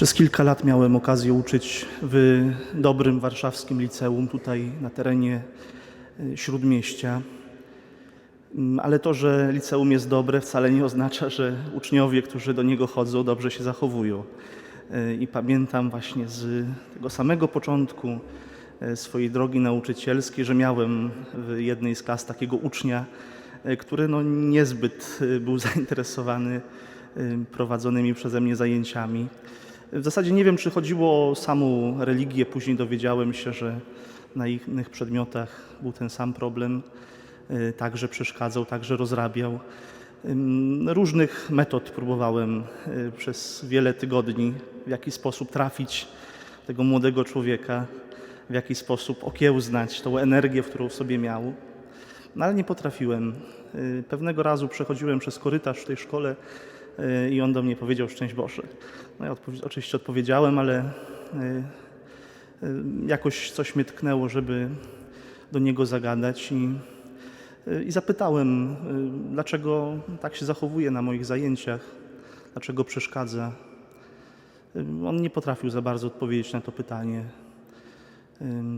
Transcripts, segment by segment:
Przez kilka lat miałem okazję uczyć w dobrym warszawskim liceum tutaj na terenie y, Śródmieścia. Mm, Ale to, że liceum jest dobre, wcale nie oznacza, że uczniowie, którzy do niego chodzą, dobrze się zachowują. Y, I pamiętam właśnie z tego samego początku y, swojej drogi nauczycielskiej, że miałem w jednej z klas takiego ucznia, który no niezbyt był zainteresowany prowadzonymi przeze mnie zajęciami. W zasadzie nie wiem, czy chodziło o samą religię. Później dowiedziałem się, że na innych przedmiotach był ten sam problem. Y, Także przeszkadzał, także rozrabiał. Różnych metod próbowałem y, przez wiele tygodni, w jaki sposób trafić tego młodego człowieka, w jaki sposób okiełznać tą energię, którą w sobie miał. No ale nie potrafiłem. Y, Pewnego razu przechodziłem przez korytarz w tej szkole i on do mnie powiedział szczęść Boże. No ja oczywiście odpowiedziałem, ale y, y, jakoś coś mnie tknęło, żeby do niego zagadać i, y, i zapytałem, dlaczego tak się zachowuje na moich zajęciach, dlaczego przeszkadza. On nie potrafił za bardzo odpowiedzieć na to pytanie.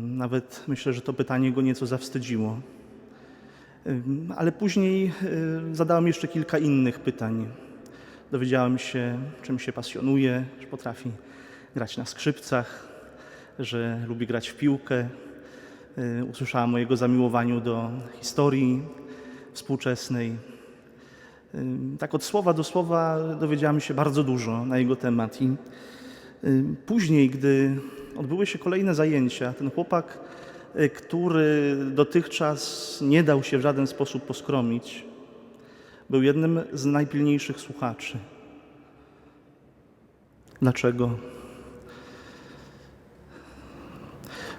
Nawet myślę, że to pytanie go nieco zawstydziło. Ale później zadałem jeszcze kilka innych pytań. Dowiedziałem się, czym się pasjonuje, że potrafi grać na skrzypcach, że lubi grać w piłkę. Y, Usłyszałem o jego zamiłowaniu do historii współczesnej. Ym, Tak od słowa do słowa dowiedziałem się bardzo dużo na jego temat. I y, później, gdy odbyły się kolejne zajęcia, ten chłopak, y, który dotychczas nie dał się w żaden sposób poskromić, był jednym z najpilniejszych słuchaczy. Dlaczego?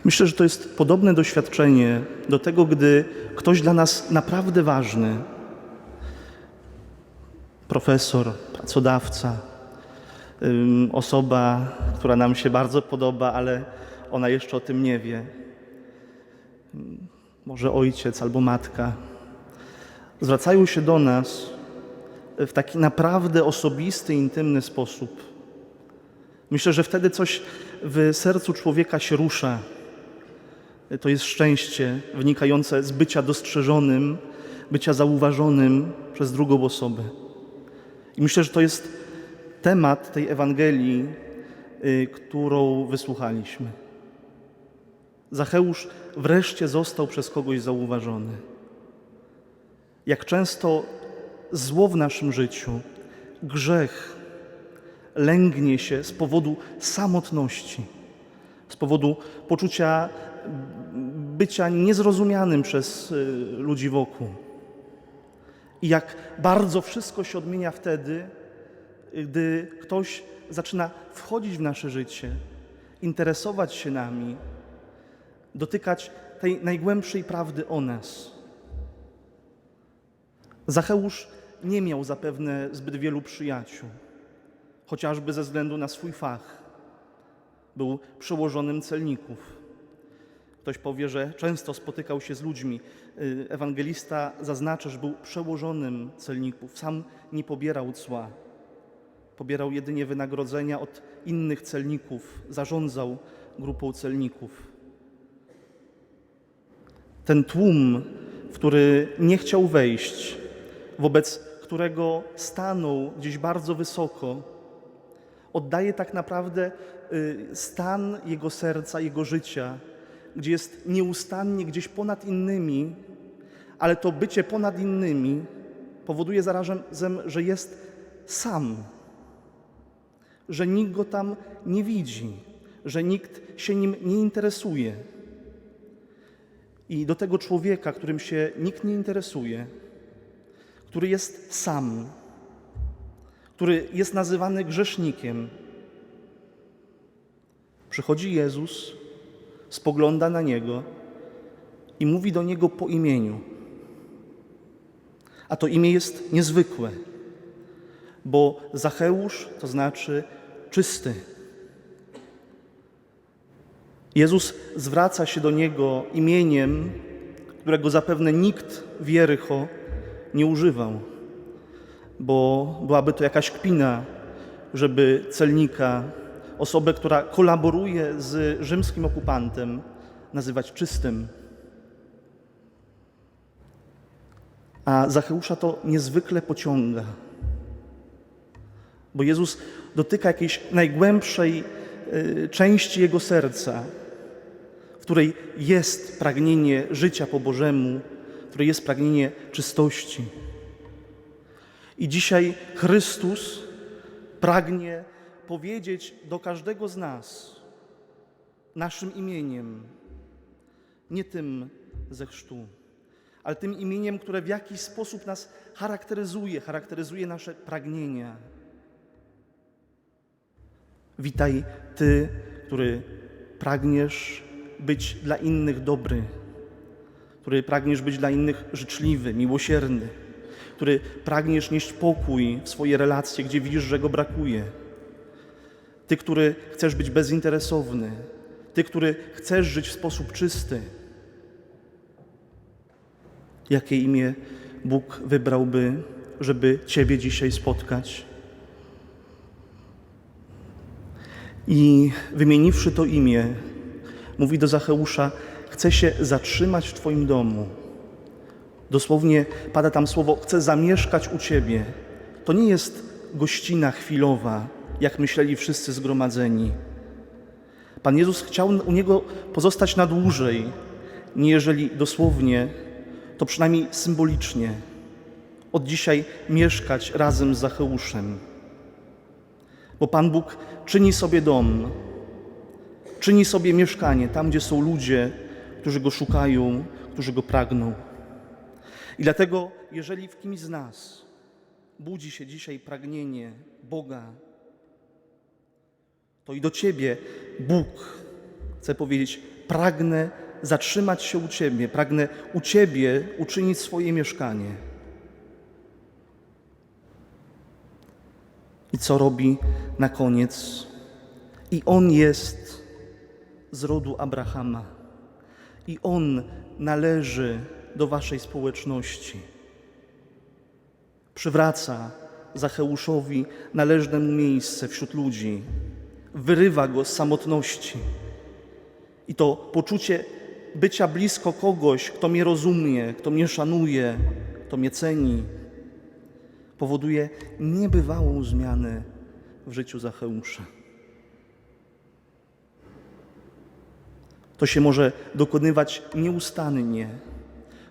Myślę, że to jest podobne doświadczenie do tego, gdy ktoś dla nas naprawdę ważny, profesor, pracodawca, osoba, która nam się bardzo podoba, ale ona jeszcze o tym nie wie, może ojciec albo matka, zwracają się do nas w taki naprawdę osobisty, intymny sposób. Myślę, że wtedy coś w sercu człowieka się rusza. To jest szczęście wynikające z bycia dostrzeżonym, bycia zauważonym przez drugą osobę. I myślę, że to jest temat tej Ewangelii, y, którą wysłuchaliśmy. Zacheusz wreszcie został przez kogoś zauważony. Jak często zło w naszym życiu, grzech lęgnie się z powodu samotności, z powodu poczucia bycia niezrozumianym przez y, ludzi wokół. I jak bardzo wszystko się odmienia wtedy, gdy ktoś zaczyna wchodzić w nasze życie, interesować się nami, dotykać tej najgłębszej prawdy o nas. Zacheusz nie miał zapewne zbyt wielu przyjaciół, chociażby ze względu na swój fach. Był przełożonym celników. Ktoś powie, że często spotykał się z ludźmi. Y, Ewangelista zaznacza, że był przełożonym celników. Sam nie pobierał cła. Pobierał jedynie wynagrodzenia od innych celników. Zarządzał grupą celników. Ten tłum, w który nie chciał wejść, wobec którego stanął gdzieś bardzo wysoko, oddaje tak naprawdę y, stan jego serca, jego życia, gdzie jest nieustannie gdzieś ponad innymi, ale to bycie ponad innymi powoduje zarazem, że jest sam, że nikt go tam nie widzi, że nikt się nim nie interesuje. I do tego człowieka, którym się nikt nie interesuje, który jest sam, który jest nazywany grzesznikiem, przychodzi Jezus, spogląda na niego i mówi do niego po imieniu. A to imię jest niezwykłe, bo Zacheusz to znaczy czysty. Jezus zwraca się do niego imieniem, którego zapewne nikt w Jerycho nie używał, bo byłaby to jakaś kpina, żeby celnika osobę, która kolaboruje z rzymskim okupantem, nazywać czystym. A Zacheusza to niezwykle pociąga, bo Jezus dotyka jakiejś najgłębszej y, części jego serca, w której jest pragnienie życia po Bożemu, w której jest pragnienie czystości. I dzisiaj Chrystus pragnie powiedzieć do każdego z nas naszym imieniem, nie tym ze chrztu, ale tym imieniem, które w jakiś sposób nas charakteryzuje, charakteryzuje nasze pragnienia. Witaj Ty, który pragniesz być dla innych dobry, który pragniesz być dla innych życzliwy, miłosierny, który pragniesz nieść pokój w swoje relacje, gdzie widzisz, że go brakuje. Ty, który chcesz być bezinteresowny, Ty, który chcesz żyć w sposób czysty. Jakie imię Bóg wybrałby, żeby Ciebie dzisiaj spotkać? I wymieniwszy to imię, mówi do Zacheusza: Chcę się zatrzymać w Twoim domu. Dosłownie pada tam słowo: Chcę zamieszkać u Ciebie. To nie jest gościna chwilowa, jak myśleli wszyscy zgromadzeni. Pan Jezus chciał u niego pozostać na dłużej, nie jeżeli dosłownie, to przynajmniej symbolicznie. Od dzisiaj mieszkać razem z Zacheuszem. Bo Pan Bóg czyni sobie dom, czyni sobie mieszkanie tam, gdzie są ludzie, którzy Go szukają, którzy Go pragną. I dlatego, jeżeli w kimś z nas budzi się dzisiaj pragnienie Boga, to i do Ciebie Bóg chce powiedzieć: pragnę zatrzymać się u Ciebie, pragnę u Ciebie uczynić swoje mieszkanie. I co robi na koniec? I on jest z rodu Abrahama. I on należy do Waszej społeczności. Przywraca Zacheuszowi należne mu miejsce wśród ludzi wyrywa go z samotności. I to poczucie bycia blisko kogoś, kto mnie rozumie, kto mnie szanuje, kto mnie ceni, powoduje niebywałą zmianę w życiu Zacheusza. To się może dokonywać nieustannie,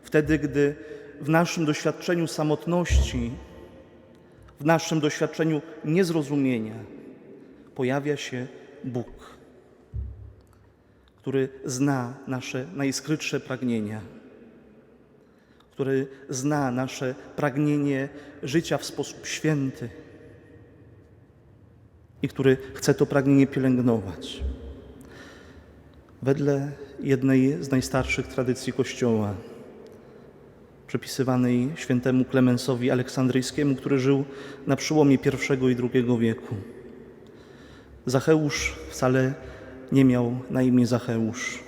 wtedy, gdy w naszym doświadczeniu samotności, w naszym doświadczeniu niezrozumienia, pojawia się Bóg, który zna nasze najskrytsze pragnienia, który zna nasze pragnienie życia w sposób święty i który chce to pragnienie pielęgnować. Wedle jednej z najstarszych tradycji Kościoła, przypisywanej świętemu Klemensowi Aleksandryjskiemu, który żył na przełomie I i II wieku. Zacheusz wcale nie miał na imię Zacheusz,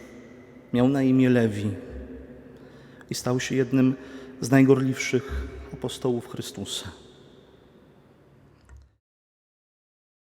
miał na imię Lewi i stał się jednym z najgorliwszych apostołów Chrystusa.